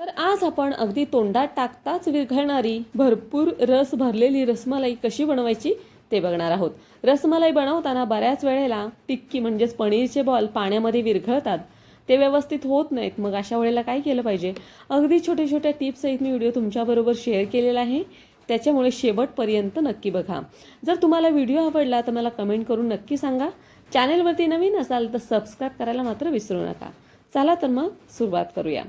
तर आज आपण अगदी तोंडात टाकताच विरघळणारी भरपूर रस भरलेली रसमलाई कशी बनवायची ते बघणार आहोत. रसमलाई बनवताना बऱ्याच वेळेला टिक्की म्हणजेच पनीरचे बॉल पाण्यामध्ये विरघळतात. ते व्यवस्थित होत नाहीत मग अशा वेळेला काय केलं पाहिजे? अगदी छोट्या छोट्या टिप्स आहेत मी व्हिडिओ तुमच्याबरोबर शेअर केलेला आहे. त्याच्यामुळे शेवटपर्यंत नक्की बघा. जर तुम्हाला व्हिडिओ आवडला तर मला कमेंट करून नक्की सांगा. चॅनेलवरती नवीन असाल तर सबस्क्राईब करायला मात्र विसरू नका. चला तर मग सुरुवात करूया.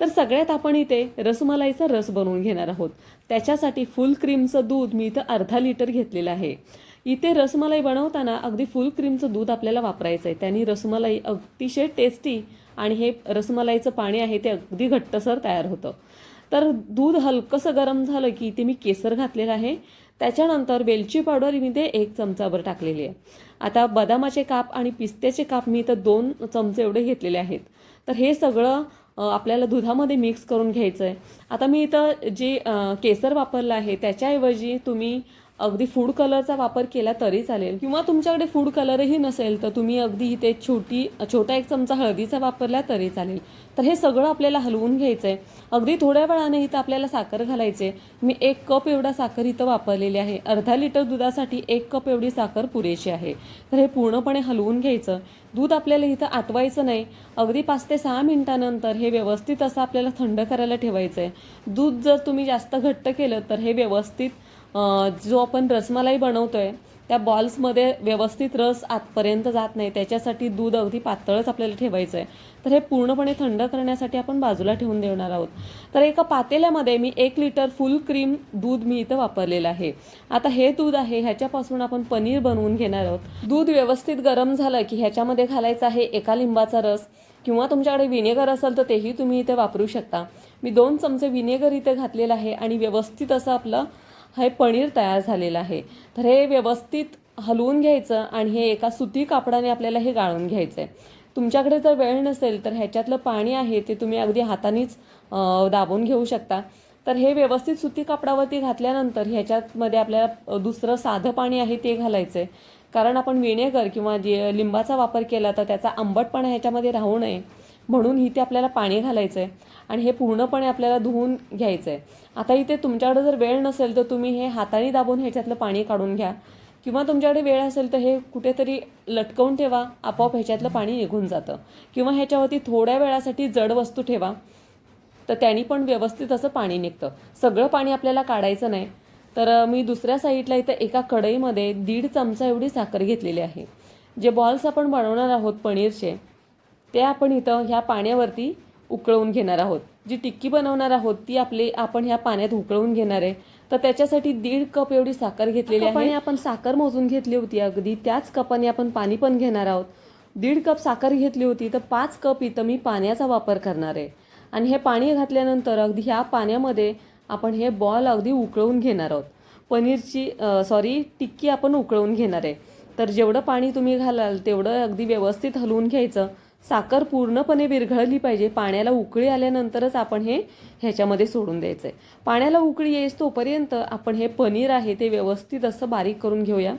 तर सगळ्यात आपण इथे रसमलाईचा रस बनवून घेणार आहोत. त्याच्यासाठी फुल क्रीमचं दूध मी इथं अर्धा लिटर घेतलेलं आहे. इथे रसमलाई बनवताना अगदी फुल क्रीमचं दूध आपल्याला वापरायचं आहे. त्यांनी रसमलाई अतिशय टेस्टी आणि हे रसमलाईचं पाणी आहे ते अगदी घट्टसर तयार होतं. तर दूध हलकंसं गरम झालं की ते मी केसर घातलेलं आहे. त्याच्यानंतर वेलची पावडर मी ते एक चमचाभर टाकलेली आहे. आता बदामाचे काप आणि पिस्त्याचे काप मी इथं दोन चमचे एवढे घेतलेले आहेत. तर हे सगळं आपल्याला दुधामध्ये मिक्स करून घ्यायचं आहे आता मी इथं जे केसर वापरलं आहे त्याच्याऐवजी तुम्ही अगदी फूड कलरचा वापर केला तरी चालेल. किंवा तुमच्याकडे फूड कलरही नसेल तर तुम्ही अगदी इथे छोटी छोटा एक चमचा हळदीचा वापरला तरी चालेल. तर हे सगळं आपल्याला हलवून घ्यायचं आहे अगदी थोड्या वेळाने इथं आपल्याला साखर घालायचे मी एक कप एवढा साखर इथं वापरलेली आहे. अर्धा लिटर दुधासाठी एक कप एवढी साखर पुरेशी आहे. तर हे पूर्णपणे हलवून घ्यायचं. दूध आपल्याला इथं आटवायचं नाही. अगदी पाच ते सहा मिनिटानंतर हे व्यवस्थित असं आपल्याला थंड करायला ठेवायचं आहे दूध जर तुम्ही जास्त घट्ट केलं तर हे व्यवस्थित जो आपण रसमलाई बनवतो आहे त्या बॉल्समध्ये व्यवस्थित रस आतपर्यंत जात नाही. त्याच्यासाठी दूध अगदी पातळच आपल्याला ठेवायचं आहे तर हे पूर्णपणे थंड करण्यासाठी आपण बाजूला ठेवून देणार आहोत. तर एका पातेल्यामध्ये मी एक लिटर फुल क्रीम दूध मी इथं वापरलेलं आहे. आता हे दूध आहे ह्याच्यापासून आपण पनीर बनवून घेणार आहोत. दूध व्यवस्थित गरम झालं की ह्याच्यामध्ये घालायचं आहे एका लिंबाचा रस किंवा तुमच्याकडे विनेगर असेल तर तेही तुम्ही इथे वापरू शकता. मी दोन चमचे विनेगर इथे घातलेलं आहे आणि व्यवस्थित असं आपलं हे पनीर तयार झालेलं आहे. तर हे व्यवस्थित हलवून घ्यायचं आणि हे एका सुती कापडाने आपल्याला हे गाळून घ्यायचं आहे तुमच्याकडे जर वेळ नसेल तर ह्याच्यातलं पाणी आहे ते तुम्ही अगदी हातानेच दाबून घेऊ शकता. तर हे व्यवस्थित सुती कापडावरती घातल्यानंतर ह्याच्यामध्ये आपल्याला दुसरं साधं पाणी आहे ते घालायचं आहे कारण आपण विनेगर किंवा जे लिंबाचा वापर केला तर त्याचा आंबटपणा ह्याच्यामध्ये राहू नये. म्हणून इथे आपल्याला पाणी घालायचं आहे आणि हे पूर्णपणे आपल्याला धुवून घ्यायचं आहे आता इथे तुमच्याकडे जर वेळ नसेल तर तुम्ही हे हाताने दाबून ह्याच्यातलं पाणी काढून घ्या. किंवा तुमच्याकडे वेळ असेल तर हे कुठेतरी लटकवून ठेवा आपोआप ह्याच्यातलं पाणी निघून जातं. किंवा ह्याच्यावरती थोड्या वेळासाठी जड वस्तू ठेवा तर त्यांनी पण व्यवस्थित असं पाणी निघतं. सगळं पाणी आपल्याला काढायचं नाही. तर मी दुसऱ्या साईडला इथं एका कढईमध्ये दीड चमचा एवढी साखर घेतलेली आहे. जे बॉल्स आपण बनवणार आहोत पनीरचे ते आपण इथं ह्या पाण्यावरती उकळवून घेणार आहोत. जी टिक्की बनवणार आहोत ती आपली आपण ह्या पाण्यात उकळवून घेणार आहे. तर त्याच्यासाठी दीड कप एवढी साखर घेतलेली आहे. आणि आपण साखर मोजून घेतली होती अगदी. त्याच कपाने आपण पाणी पण घेणार आहोत. दीड कप साखर घेतली होती तर पाच कप इथं मी पाण्याचा वापर करणार आहे. आणि हे पाणी घातल्यानंतर अगदी ह्या पाण्यामध्ये आपण हे बॉल अगदी उकळवून घेणार आहोत. पनीरची सॉरी टिक्की आपण उकळवून घेणार आहे. तर जेवढं पाणी तुम्ही घालाल तेवढं अगदी व्यवस्थित हलवून घ्यायचं. साखर पूर्णपणे विरघळली पाहिजे. पाण्याला उकळी आल्यानंतरच आपण हे ह्याच्यामध्ये सोडून द्यायचं आहे पाण्याला उकळी येईस तोपर्यंत आपण हे पनीर आहे ते व्यवस्थित असं बारीक करून घेऊया.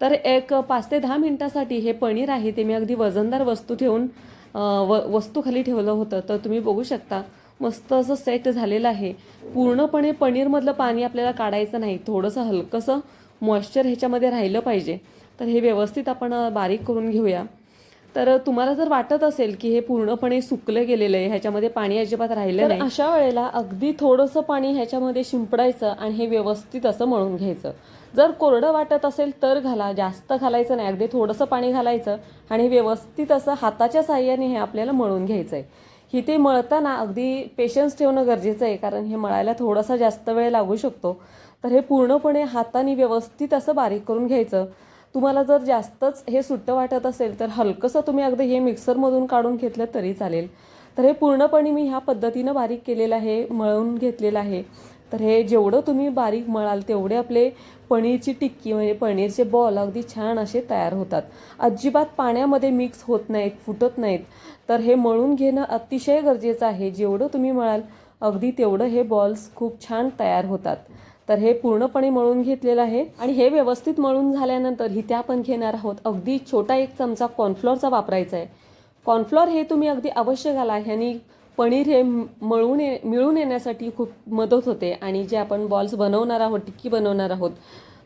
तर एक पाच ते दहा मिनटासाठी हे पनीर आहे ते मी अगदी वजनदार वस्तू ठेवून व वस्तू खाली ठेवलं होतं. तर तुम्ही बघू शकता मस्त असं सेट झालेलं आहे. पूर्णपणे पनीरमधलं पाणी आपल्याला काढायचं नाही. थोडंसं हलकंसं मॉइश्चर ह्याच्यामध्ये राहिलं पाहिजे. तर हे व्यवस्थित आपण बारीक करून घेऊया. तर तुम्हाला जर वाटत असेल की हे पूर्णपणे सुकलं गेलेलं आहे ह्याच्यामध्ये पाणी अजिबात राहिलं नाही. अशा वेळेला अगदी थोडंसं पाणी ह्याच्यामध्ये शिंपडायचं आणि हे व्यवस्थित असं मळून घ्यायचं. जर कोरडं वाटत असेल तर घाला जास्त घालायचं नाही. अगदी थोडंसं पाणी घालायचं आणि हे व्यवस्थित असं हाताच्या साह्याने हे आपल्याला मळून घ्यायचं आहे इथे मळताना अगदी पेशन्स ठेवणं गरजेचं आहे कारण हे मळायला थोडासा जास्त वेळ लागू शकतो. तर हे पूर्णपणे हाताने व्यवस्थित असं बारीक करून घ्यायचं. तुम्हाला जर जास्तच हे सुट्टं वाटत असेल तर हलकंसं तुम्ही अगदी हे मिक्सरमधून काढून घेतलं तरी चालेल. तर हे पूर्णपणे मी ह्या पद्धतीनं बारीक केलेलं आहे मळून घेतलेलं आहे. तर हे जेवढं तुम्ही बारीक मळाल तेवढे आपले पनीरची टिक्की म्हणजे पनीरचे बॉल अगदी छान असे तयार होतात. अजिबात पाण्यामध्ये मिक्स होत नाहीत फुटत नाहीत. तर हे मळून घेणं अतिशय गरजेचं आहे. जेवढं तुम्ही मळाल अगदी तेवढं हे बॉल्स खूप छान तयार होतात. तर हे पूर्णपणे मळून घेतलेलं आहे. आणि हे व्यवस्थित मळून झाल्यानंतर इथे आपण घेणार आहोत. अगदी छोटा एक चमचा कॉर्नफ्लॉरचा वापरायचा आहे. कॉर्नफ्लॉर हे तुम्ही अगदी अवश्य घाला. ह्यानी पनीर हे मळून ये मिळून येण्यासाठी खूप मदत होते. आणि जे आपण बॉल्स बनवणार आहोत टिक्की बनवणार आहोत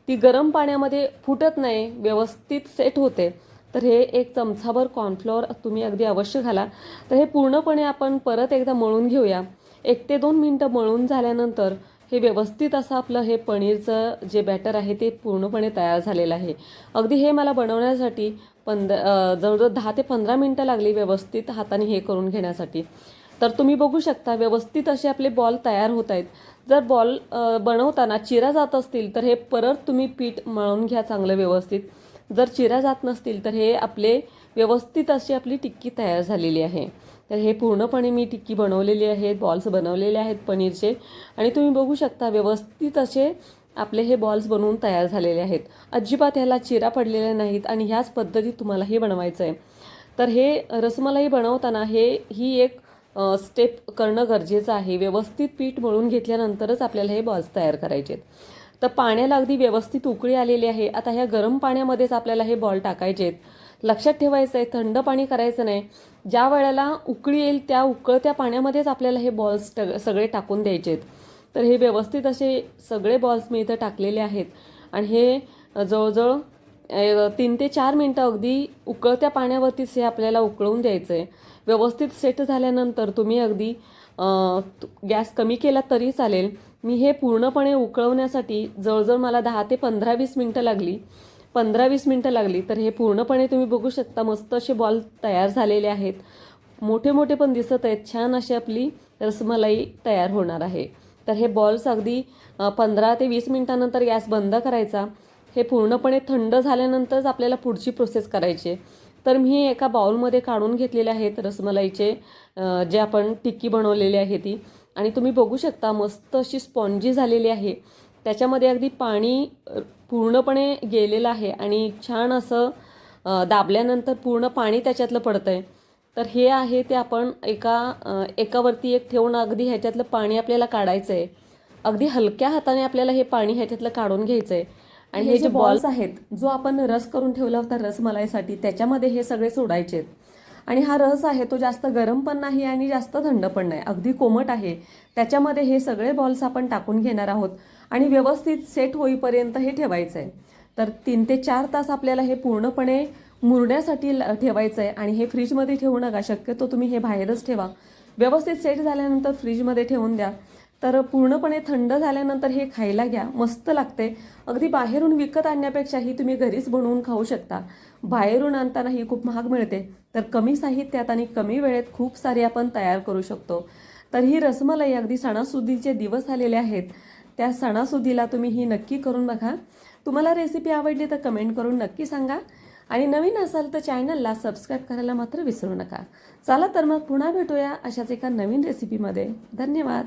ती गरम पाण्यामध्ये फुटत नाही व्यवस्थित सेट होते. तर हे एक चमचाभर कॉर्नफ्लॉर तुम्ही अगदी अवश्य घाला. तर हे पूर्णपणे आपण परत एकदा मळून घेऊया. एक ते दोन मिनटं मळून झाल्यानंतर हे व्यवस्थित असं आपलं हे पनीरचं जे बॅटर आहे ते पूर्णपणे तयार झालेलं आहे. अगदी हे मला बनवण्यासाठी पंध जवळजवळ दहा ते पंधरा मिनटं लागली व्यवस्थित हाताने हे करून घेण्यासाठी. तर तुम्ही बघू शकता व्यवस्थित असे आपले बॉल तयार होत आहेत. जर बॉल बनवताना चिरा जात असतील तर हे परत तुम्ही पीठ मळून घ्या चांगलं व्यवस्थित. जर चिरा जात नसतील तर हे आपले व्यवस्थित अशी आपली टिक्की तयार झालेली आहे. तर हे पूर्णपणे मी टिक्की बनवलेली आहेत बॉल्स बनवलेले आहेत पनीरचे. आणि तुम्ही बघू शकता व्यवस्थित असे आपले हे बॉल्स बनवून तयार झालेले आहेत. अजिबात ह्याला चिरा पडलेल्या नाहीत आणि ह्याच पद्धतीत तुम्हाला हे बनवायचं आहे तर हे रसमलाई बनवताना हे ही एक स्टेप करणं गरजेचं आहे. व्यवस्थित पीठ मळून घेतल्यानंतरच आपल्याला हे बॉल्स तयार करायचे आहेत तर पाण्याला अगदी व्यवस्थित उकळी आलेली आहे. आता ह्या गरम पाण्यामध्येच आपल्याला हे बॉल टाकायचे आहेत लक्षात ठेवायचं आहे थंड पाणी करायचं नाही. ज्या वेळेला उकळी येईल त्या उकळत्या पाण्यामध्येच आपल्याला हे बॉल्स ट सगळे टाकून द्यायचे आहेत तर हे व्यवस्थित असे सगळे बॉल्स मी इथं टाकलेले आहेत. आणि हे जवळजवळ तीन ते चार मिनटं अगदी उकळत्या पाण्यावरतीच हे आपल्याला उकळवून द्यायचं आहे व्यवस्थित सेट झाल्यानंतर तुम्ही अगदी गॅस कमी केला तरी चालेल. मी हे पूर्णपणे उकळवण्यासाठी जवळजवळ मला दहा ते पंधरा वीस मिनटं लागली. पंधरा वीस मिनटं लागली तर हे पूर्णपणे तुम्ही बघू शकता मस्त असे बॉल तयार झालेले आहेत. मोठे मोठे पण दिसत आहेत छान अशी आपली रसमलाई तयार होणार आहे. तर हे बॉल्स अगदी पंधरा ते वीस मिनटानंतर गॅस बंद करायचा. हे पूर्णपणे थंड झाल्यानंतरच आपल्याला पुढची प्रोसेस करायची तर मी एका बाउलमध्ये काढून घेतलेले आहेत रसमलाईचे जे आपण टिक्की बनवलेली आहे ती. आणि तुम्ही बघू शकता मस्त अशी स्पॉन्जी झालेली आहे. त्याच्यामध्ये अगदी पाणी पूर्णपणे गेलेलं आहे आणि छान असं दाबल्यानंतर पूर्ण पाणी त्याच्यातलं पडतं आहे तर हे आहे ते आपण एका एकावरती एक ठेवून अगदी ह्याच्यातलं पाणी आपल्याला काढायचं आहे अगदी हलक्या हाताने आपल्याला हे पाणी ह्याच्यातलं काढून घ्यायचं आहे आणि हे जे बॉल्स आहेत जो आपण रस करून ठेवला होता रसमलाईसाठी त्याच्यामध्ये हे सगळे सोडायचे आहेत आणि हा रस आहे तो जास्त गरम पण नाही आणि जास्त थंड पण नाही. अगदी कोमट आहे. त्याच्यामध्ये हे सगळे बॉल्स आपण टाकून घेणार आहोत. आणि व्यवस्थित सेट होईपर्यंत हे ठेवायचं आहे तर तीन ते चार तास आपल्याला हे पूर्णपणे मुरण्यासाठी ल- ठेवायचं आहे आणि हे फ्रीजमध्ये ठेवू नका. शक्यतो तुम्ही हे बाहेरच ठेवा. व्यवस्थित सेट झाल्यानंतर फ्रीजमध्ये ठेवून द्या. तर पूर्णपणे थंड झाल्यानंतर हे खायला घ्या. मस्त लागते. अगदी बाहेरून विकत आणण्यापेक्षाही तुम्ही घरीच बनवून खाऊ शकता. बाहेरून आणताना ही खूप महाग मिळते. तर कमी साहित्यात आणि कमी वेळेत खूप सारे आपण तयार करू शकतो. तर ही रसमलाई अगदी सणासुदीचे दिवस आलेले आहेत. त्या सणासुदीला तुम्ही ही नक्की करून बघा. तुम्हाला रेसिपी आवडली तर कमेंट करून नक्की सांगा. आणि नवीन असाल तर चॅनलला सबस्क्राईब करायला मात्र विसरू नका. चला तर मग पुन्हा भेटूया अशाच एका नवीन रेसिपीमध्ये धन्यवाद.